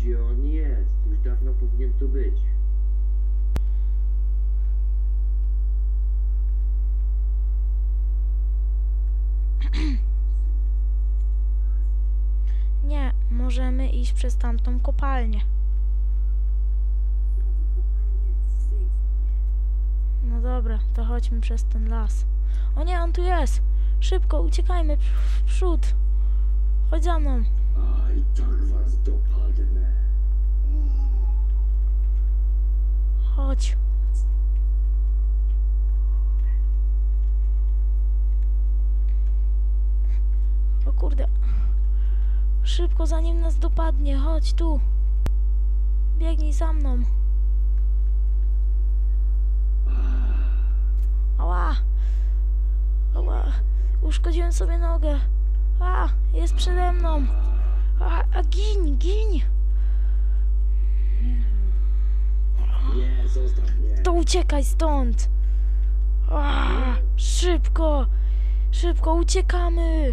Gdzie on jest? Już dawno powinien tu być. Nie, możemy iść przez tamtą kopalnię. No dobra, to chodźmy przez ten las. O nie, on tu jest! Szybko, uciekajmy w przód. Chodź za mną. A i tak was dopadnę. Chodź. O kurde. Szybko, zanim nas dopadnie. Chodź tu. Biegnij za mną. Ała. Ała. Uszkodziłem sobie nogę. A, jest przede mną. A, a gin, gin. To uciekaj stąd! A, szybko! Szybko, uciekamy!